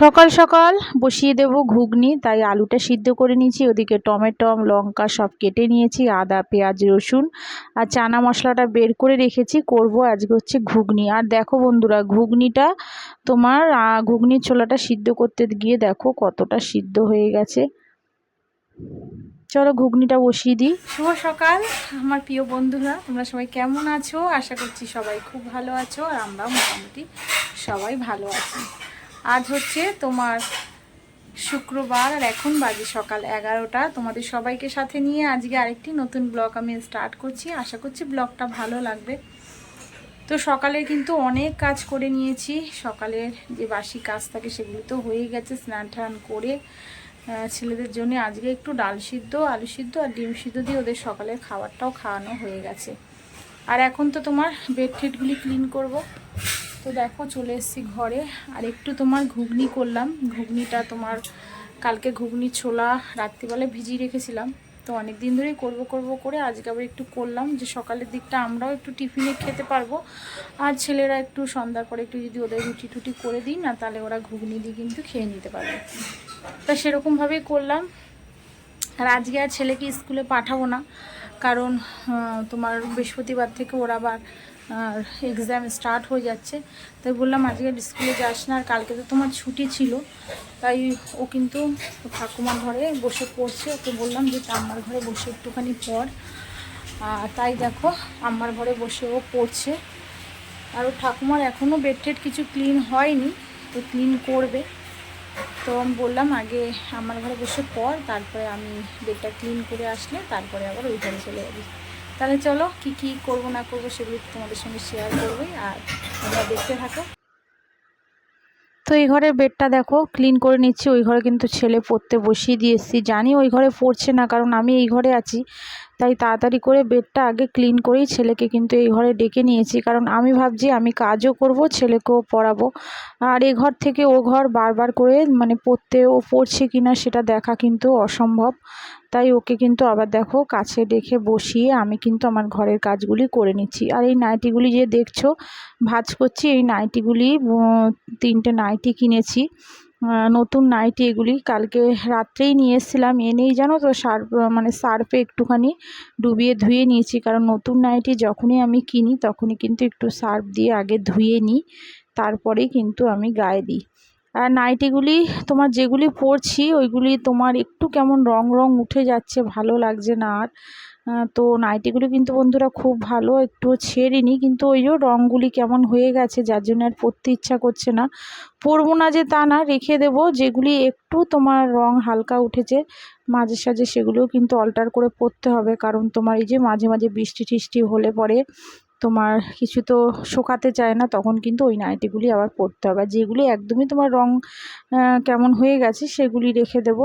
সকাল সকাল বসিয়ে দেব ঘুগনি, তাই আলুটা সিদ্ধ করে নিয়েছি। ওদিকে টমেটো, লঙ্কা সব কেটে নিয়েছি, আদা, পেঁয়াজ, রসুন আর চানা মশলাটা বের করে রেখেছি। করব আজকে হচ্ছে ঘুগনি। আর দেখো বন্ধুরা, ঘুগনিটা তোমার ঘুগনির ছোলাটা সিদ্ধ করতে গিয়ে দেখো কতটা সিদ্ধ হয়ে গেছে। চলো ঘুগনিটা বসিয়ে দিই। শুভ সকাল, আমার প্রিয় বন্ধুরা, তোমরা সবাই কেমন আছো? আশা করছি সবাই খুব ভালো আছো, আর আমরাও মোটামুটি সবাই ভালো আছি। আজ হচ্ছে তোমার শুক্রবার আর এখন বাজে সকাল এগারোটা। তোমাদের সবাইকে সাথে নিয়ে আজকে আরেকটি নতুন ব্লগ আমি স্টার্ট করছি। আশা করছি ব্লগটা ভালো লাগবে। তো সকালে কিন্তু অনেক কাজ করে নিয়েছি। সকালের যে বাসি কাজ থাকে সেগুলো তো হয়ে গেছে স্নান টান করে। ছেলেদের জন্য আজকে একটু ডাল সিদ্ধ, আলু সিদ্ধ আর ডিম সিদ্ধ দিয়ে ওদের সকালের খাবারটাও খাওয়ানো হয়ে গেছে। আর এখন তো তোমার বেডশিটগুলি ক্লিন করব। তো দেখো চলে এসেছি ঘরে। আর একটু তোমার ঘুগনি করলাম। ঘুগনিটা তোমার কালকে ঘুগনি ছোলা রাত্রিবেলায় ভিজিয়ে রেখেছিলাম। তো অনেক দিন ধরেই করব করব করে আজকে আবার একটু করলাম যে সকালের দিকটা আমরাও একটু টিফিনে খেতে পারব। আর ছেলেরা একটু সন্ধ্যার পরে একটু যদি ওদের রুটি টুটি করে দিই না, তাহলে ওরা ঘুগনি দিয়ে কিন্তু খেয়ে নিতে পারবে। তা সেরকমভাবেই করলাম। আর আজকে আর ছেলেকে স্কুলে পাঠাবো না। কারণ তোমার বৃহস্পতিবার থেকে ওরা আবার আর এক্সাম স্টার্ট হয়ে যাচ্ছে। তাই বললাম, আজকে স্কুলে যাস না, আর কালকে তো তোমার ছুটি ছিল। তাই ও কিন্তু ঠাকুমার ঘরে বসে পড়ছে। ওকে বললাম যে আমার ঘরে বসে একটুখানি পড়। তাই দেখো আমার ঘরে বসে ও পড়ছে। আর ও ঠাকুমার এখনও বেড কিছু ক্লিন হয়নি, তো ক্লিন করবে। তো আমি বললাম, আগে আমার ঘরে বসে পড়, তারপরে আমি বেডটা ক্লিন করে আসলে, তারপরে আবার ওই ঘরে চলে যাবি। তাহলে চলো কি কি করব না করব সেগুলো তোমাদের সঙ্গে শেয়ার করবে আর তোমরা দেখতে থাকো। তো এই ঘরের বেডটা দেখো ক্লিন করে নিচ্ছি। ওই ঘরে কিন্তু ছেলে পড়তে বসিয়ে দিয়ে এসেছি। জানি ওই ঘরে পড়ছে না, কারণ আমি এই ঘরে আছি। তাই তাড়াতাড়ি করে বেডটা আগে ক্লিন করেই ছেলেকে কিন্তু এই ঘরে ডেকে নিয়েছি। কারণ আমি ভাবছি আমি কাজও করব, ছেলেকেও পড়াবো। আর এ ঘর থেকে ও ঘর বারবার করে মানে পড়তে ও পড়ছে কিনা সেটা দেখা কিন্তু অসম্ভব। তাই ওকে কিন্তু আবার দেখো কাছে দেখে বসিয়ে আমি কিন্তু আমার ঘরের কাজগুলি করে নিচ্ছি। আর এই নাইটিগুলি যে দেখছ, ভাজ করছি, এই নাইটিগুলি তিনটে নাইটি কিনেছি। নতুন নাইটি এগুলি। কালকে রাত্রেই নিয়ে এসেছিলাম। এনেই জানো তো সার্ফ মানে সার্ফে একটুখানি ডুবিয়ে ধুয়ে নিয়েছি। কারণ নতুন নাইটি যখনই আমি কিনি, তখনই কিন্তু একটু সার্ফ দিয়ে আগে ধুয়ে নিই। তারপরেই কিন্তু আমি গায়ে দিই। আর নাইটিগুলি তোমার যেগুলি পরছি, ওইগুলি তোমার একটু কেমন রং রং উঠে যাচ্ছে, ভালো লাগছে না আর। তো নাইটিগুলি কিন্তু বন্ধুরা খুব ভালো, একটুও ছেড়িনি, কিন্তু ওই যে রঙগুলি কেমন হয়ে গেছে, যার জন্য আর পরতে ইচ্ছা করছে না। পরবো না যে তা না, রেখে দেবো, যেগুলি একটু তোমার রং হালকা উঠেছে, মাঝে সাঝে সেগুলোও কিন্তু অল্টার করে পরতে হবে, কারণ তোমার এই যে মাঝে মাঝে বৃষ্টি টিষ্টি হলে পরে তোমার কিছু তো শোকাতে চায় না, তখন কিন্তু ওই নাইটিগুলি আবার পরতে হবে। যেগুলি একদমই তোমার রং কেমন হয়ে গেছে, সেগুলি রেখে দেবো।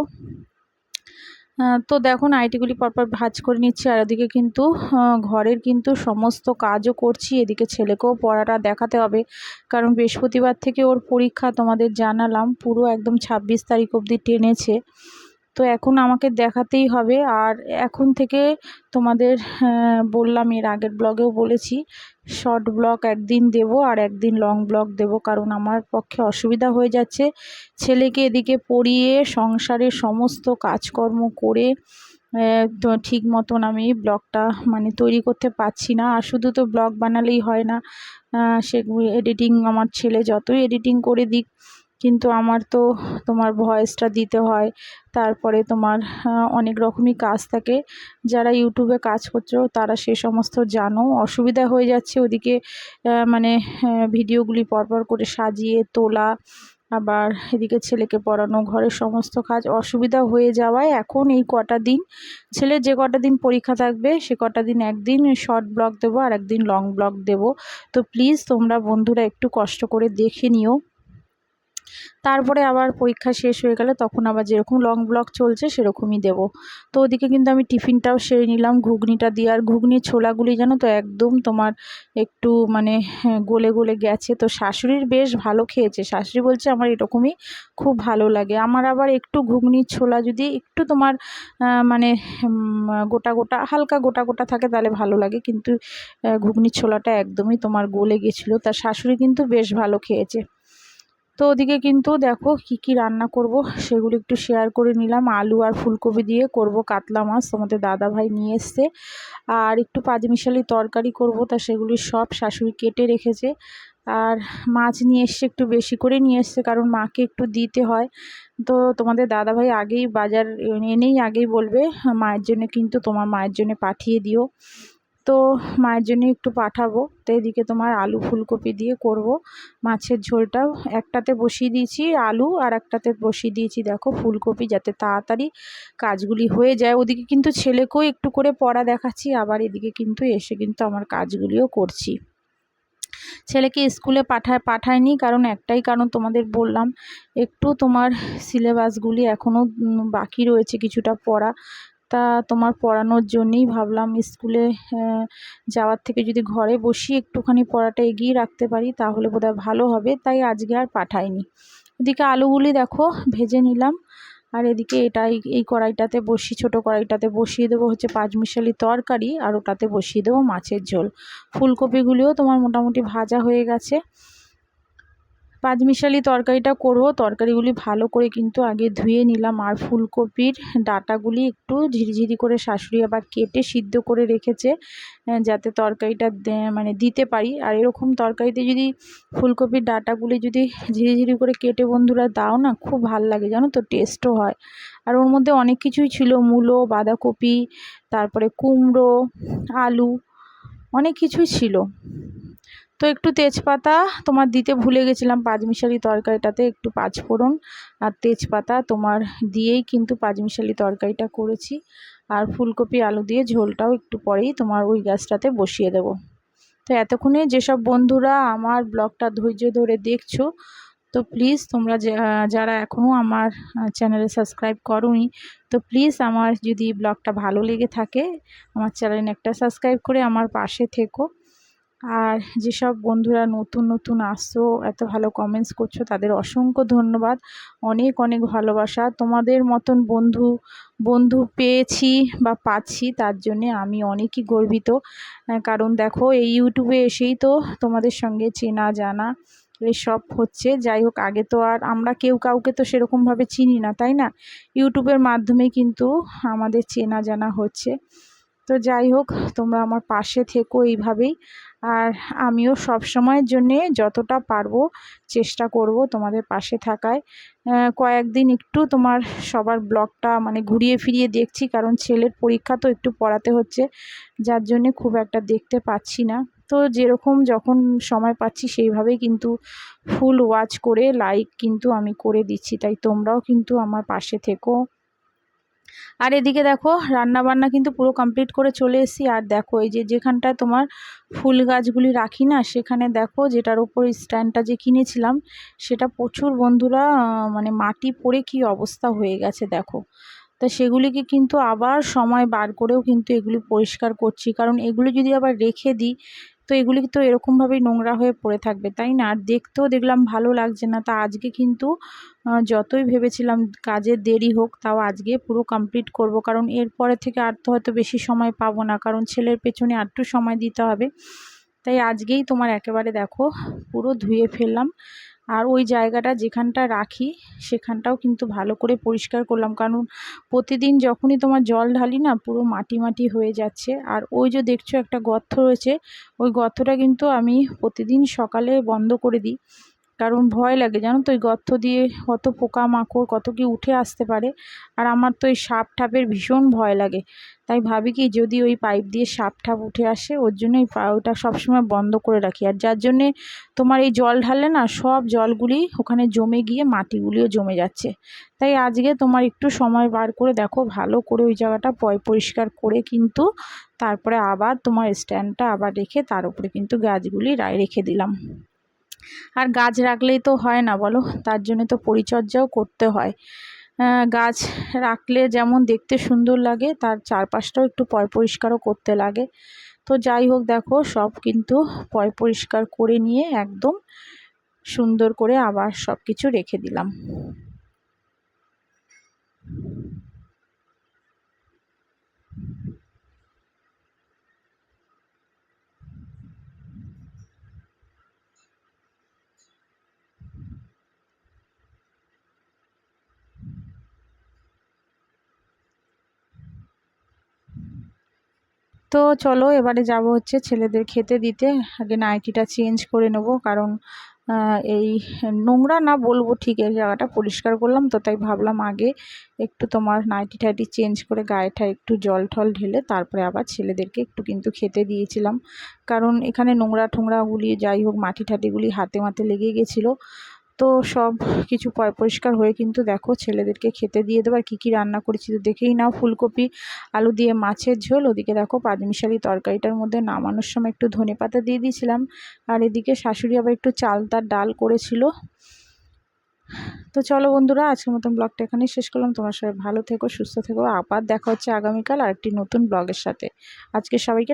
তো দেখো নাইটিগুলি পরপর ভাজ করে নিচ্ছি। আর এদিকে কিন্তু ঘরের কিন্তু সমস্ত কাজও করছি। এদিকে ছেলেকেও পড়াটা দেখাতে হবে। কারণ বৃহস্পতিবার থেকে ওর পরীক্ষা তোমাদের জানালাম। পুরো একদম ছাব্বিশ তারিখ অবধি টেনেছে। তো এখন আমাকে দেখাতেই হবে। আর এখন থেকে তোমাদের বললাম, এর আগের ব্লগেও বলেছি, শর্ট ব্লগ একদিন দেব আর একদিন লং ব্লগ দেব, কারণ আমার পক্ষে অসুবিধা হয়ে যাচ্ছে। ছেলেকে এদিকে পড়িয়ে সংসারের সমস্ত কাজকর্ম করে তো ঠিক মতন আমি ব্লগটা মানে তৈরি করতে পারছি না। আর শুধু তো ব্লগ বানালেই হয় না সেগুলো এডিটিং আমার ছেলে যতই এডিটিং করে দিক কিন্তু আমার তো তোমার ভয়েসটা দিতে হয়। তারপরে তোমার অনেক রকমই কাজ থাকে। যারা ইউটিউবে কাজ করছ, তারা সে সমস্ত জানো। অসুবিধা হয়ে যাচ্ছে ওদিকে মানে ভিডিওগুলি পরপর করে সাজিয়ে তোলা, আবার এদিকে ছেলেকে পড়ানো, ঘরের সমস্ত কাজ অসুবিধা হয়ে যাওয়ায় এখন এই কটা দিন, ছেলে যে কটা দিন পরীক্ষা থাকবে, সে কটা দিন একদিন শর্ট ব্লগ দেবো আর একদিন লং ব্লগ দেবো। তো প্লিজ তোমরা বন্ধুরা একটু কষ্ট করে দেখে নিও। তারপরে আবার পরীক্ষা শেষ হয়ে গেলে তখন আবার যেরকম লং ব্লক চলছে সেরকমই দেব। তো ওদিকে কিন্তু আমি টিফিনটাও সেরে নিলাম ঘুগনিটা দিয়ে। আর ঘুগনির ছোলাগুলি জানো তো একদম তোমার একটু মানে হ্যাঁ, গলে গলে গেছে। তো শাশুড়ির বেশ ভালো খেয়েছে। শাশুড়ি বলছে আমার এরকমই খুব ভালো লাগে। আমার আবার একটু ঘুগনির ছোলা যদি একটু তোমার মানে গোটা গোটা হালকা গোটা গোটা থাকে তাহলে ভালো লাগে। কিন্তু ঘুগনির ছোলাটা একদমই তোমার গলে গেছিল। তার শাশুড়ি কিন্তু বেশ ভালো খেয়েছে। তো ওদিকে কিন্তু দেখো কি কি রান্না করব সেগুলো একটু শেয়ার করে নিলাম। আলু আর ফুলকপি দিয়ে করব কাতলা মাছ, তোমাদের দাদা ভাই নিয়ে এসছে। আর একটু পাঁচমিশালি তরকারি করব, তা সেগুলি সব শাশুড়ি কেটে রেখেছে। আর মাছ নিয়ে এসছে একটু বেশি করে নিয়ে এসছে, কারণ মাকে একটু দিতে হয়। তো তোমাদের দাদাভাই আগেই বাজার এনেই আগেই বলবে, মায়ের জন্য কিন্তু তোমার মায়ের জন্য পাঠিয়ে দিও। তো মায়ের জন্য একটু পাঠাবো। তো এদিকে তোমার আলু ফুলকপি দিয়ে করব। মাছের ঝোলটাও একটাতে বসিয়ে দিয়েছি আলু আর একটাতে বসিয়ে দিয়েছি দেখো ফুলকপি যাতে তাড়াতাড়ি কাজগুলি হয়ে যায়। ওদিকে কিন্তু ছেলেকেও একটু করে পড়া দেখাচ্ছি, আবার এদিকে কিন্তু এসে কিন্তু আমার কাজগুলিও করছি। ছেলেকে স্কুলে পাঠায় পাঠায়নি কারণ একটাই কারণ তোমাদের বললাম, একটু তোমার সিলেবাসগুলি এখনও বাকি রয়েছে কিছুটা পড়া। তা তোমার পড়ানোর জন্যেই ভাবলাম স্কুলে যাওয়ার থেকে যদি ঘরে বসি একটুখানি পড়াটা এগিয়ে রাখতে পারি, তাহলে বোধহয় ভালো হবে। তাই আজকে আর পাঠাইনি। এদিকে আলুগুলি দেখো, ভেজে নিলাম। আর এদিকে এটাই, এই কড়াইটাতে বসি, ছোট কড়াইটাতে বসিয়ে দেবো হচ্ছে পাঁচমিশালি তরকারি আর ওটাতে বসিয়ে দেবো মাছের ঝোল। ফুলকপিগুলিও তোমার মোটামুটি ভাজা হয়ে গেছে। পাঁচমিশালি তরকারিটা করব। তরকারিগুলি ভালো করে কিন্তু আগে ধুয়ে নিলাম আর ফুলকপির ডাটাগুলি একটু ঝিরিঝিরি করে শাশুড়ি আবার কেটে সিদ্ধ করে রেখেছে যাতে তরকারিটা মানে দিতে পারি। আর এরকম তরকারিতে যদি ফুলকপির ডাটাগুলি যদি ঝিরিঝিরি করে কেটে বন্ধুরা দাও না, খুব ভালো লাগে, জানো তো? টেস্টও হয়। আর ওর মধ্যে অনেক কিছুই ছিল, মূলো, বাঁধাকপি, তারপরে কুমড়ো, আলু, অনেক কিছুই ছিল। তো একটু তেজপাতা, তোমার দিতে ভুলে গেছিলাম পাঁচমিশালি তরকারিটাতে, একটু পাঁচফোড়ন আর তেজপাতা তোমার দিয়েই কিন্তু পাঁচমিশালি তরকারিটা করেছি। আর ফুলকপি, আলু দিয়ে ঝোলটাও একটু পরেই তোমার ওই গ্যাসটাতে বসিয়ে দেব। তো এতক্ষণে যেসব বন্ধুরা আমার ব্লগটা ধৈর্য ধরে দেখছ, তো প্লিজ তোমরা যারা এখনও আমার চ্যানেলে সাবস্ক্রাইব করোনি, তো প্লিজ আমার যদি ব্লগটা ভালো লেগে থাকে, আমার চ্যানেল একটা সাবস্ক্রাইব করে আমার পাশে থেকো। আর যেসব বন্ধুরা নতুন নতুন আসছো, এত ভালো কমেন্টস করছ, তাদের অসংখ্য ধন্যবাদ। অনেক অনেক ভালোবাসা। তোমাদের মতন বন্ধু বন্ধু পেয়েছি বা পাচ্ছি, তার জন্যে আমি অনেকই গর্বিত। কারণ দেখো, এই ইউটিউবে এসেই তো তোমাদের সঙ্গে চেনা, জানা এসব হচ্ছে। যাই হোক, আগে তো আর আমরা কেউ কাউকে তো সেরকমভাবে চিনি না, তাই না? ইউটিউবের মাধ্যমে কিন্তু আমাদের চেনা, জানা হচ্ছে। তো যাই হোক, তোমরা আমার পাশে থেকো এইভাবেই। আর আমিও সব সময়ের জন্যে যতটা পারব চেষ্টা করব তোমাদের পাশে থাকায়। কয়েকদিন একটু তোমার সবার ব্লগটা মানে ঘুরিয়ে ফিরিয়ে দেখছি, কারণ ছেলের পরীক্ষা তো একটু পড়াতে হচ্ছে, যার জন্যে খুব একটা দেখতে পাচ্ছি না। তো যেরকম যখন সময় পাচ্ছি সেইভাবেই কিন্তু ফুল ওয়াচ করে লাইক কিন্তু আমি করে দিচ্ছি, তাই তোমরাও কিন্তু আমার পাশে থেকো। আর এদিকে দেখো রান্না বান্না কিন্তু পুরো কমপ্লিট করে চলে এসেছি। আর দেখো, এই যে যেখানটায় তোমার ফুল গাছগুলি রাখি না, সেখানে দেখো যেটার ওপর স্ট্যান্ডটা যে কিনেছিলাম, সেটা প্রচুর বন্ধুরা মানে মাটি পড়ে কি অবস্থা হয়ে গেছে দেখো। তা সেগুলিকে কিন্তু আবার সময় বার করেও কিন্তু এগুলি পরিষ্কার করছি। কারণ এগুলি যদি আবার রেখে দিই তো এগুলি তো এরকমভাবেই নোংরা হয়ে পড়ে থাকবে, তাই না? আর দেখতেও দেখলাম ভালো লাগছে না। তা আজকে কিন্তু যতই ভেবেছিলাম কাজে দেরি হোক, তাও আজকে পুরো কমপ্লিট করব। কারণ এরপরে থেকে আর তো হয়তো বেশি সময় পাবো না। কারণ ছেলের পেছনে আরটু সময় দিতে হবে। তাই আজকেই তোমার একেবারে দেখো, পুরো ধুয়ে ফেললাম। আর ওই জায়গাটা যেখানটা রাখি, সেখানটাও কিন্তু ভালো করে পরিষ্কার করলাম। কারণ প্রতিদিন যখনই তোমার জল ঢালি না, পুরো মাটি মাটি হয়ে যাচ্ছে। আর ওই যে দেখছ একটা গর্ত রয়েছে, ওই গর্তটা কিন্তু আমি প্রতিদিন সকালে বন্ধ করে দিই। কারণ ভয় লাগে, জানো তো ওই গর্ত দিয়ে কত পোকামাকড়, কত কি উঠে আসতে পারে। আর আমার তো এই সাপ ঠাপের ভীষণ ভয় লাগে। তাই ভাবি কি যদি ওই পাইপ দিয়ে সাপ ঠাপ উঠে আসে, ওর জন্য ওই ওটা সবসময় বন্ধ করে রাখি। আর যার জন্যে তোমার এই জল ঢাললে না, সব জলগুলি ওখানে জমে গিয়ে মাটিগুলিও জমে যাচ্ছে। তাই আজকে তোমার একটু সময় বার করে দেখো, ভালো করে ওই জায়গাটা পয়, পরিষ্কার করে কিন্তু তারপরে আবার তোমার স্ট্যান্ডটা আবার রেখে তার উপরে কিন্তু গাছগুলি রায় রেখে দিলাম। আর গাছ রাখলেই তো হয় না বলো, তার জন্য তো পরিচর্যাও করতে হয়। গাছ রাখলে যেমন দেখতে সুন্দর লাগে, তার চারপাশটাও একটু পয় পরিষ্কারও করতে লাগে। তো যাই হোক দেখো, সব কিন্তু পয় পরিষ্কার করে নিয়ে একদম সুন্দর করে আবার সব কিছু রেখে দিলাম। তো চলো এবারে যাব হচ্ছে ছেলেদের খেতে দিতে। আগে নাইটিটা চেঞ্জ করে নেব, কারণ এই নোংরা না বলব ঠিক, এই জায়গাটা পরিষ্কার করলাম তো, তাই ভাবলাম আগে একটু তোমার নাইটি টাইটি চেঞ্জ করে গায়েটা একটু জল ঠল ঢেলে তারপরে আবার ছেলেদেরকে একটু কিন্তু খেতে দিয়েছিলাম। কারণ এখানে নোংরা ঠোংরাগুলি যাই হোক, মাটি ঠাটিগুলি হাতে মাতে লেগে গেছিল। তো সব কিছু পরিষ্কার হয়ে কিন্তু দেখো ছেলেদেরকে খেতে দিয়ে দেবো। আর কী কী রান্না করেছি তো দেখেই নাও ফুলকপি, আলু দিয়ে মাছের ঝোল। ওদিকে দেখো পাঁচমিশালি তরকারিটার মধ্যে নামানোর সময় একটু ধনে পাতা দিয়ে দিয়েছিলাম। আর এদিকে শাশুড়ি আবার একটু চালতার ডাল করেছিল। তো চলো বন্ধুরা, আজকের মতন ব্লগটা এখানেই শেষ করলাম। তোমার সবাই ভালো থেকো, সুস্থ থেকো। আবার দেখা হচ্ছে আগামীকাল আর একটি নতুন ব্লগের সাথে। আজকে সবাইকে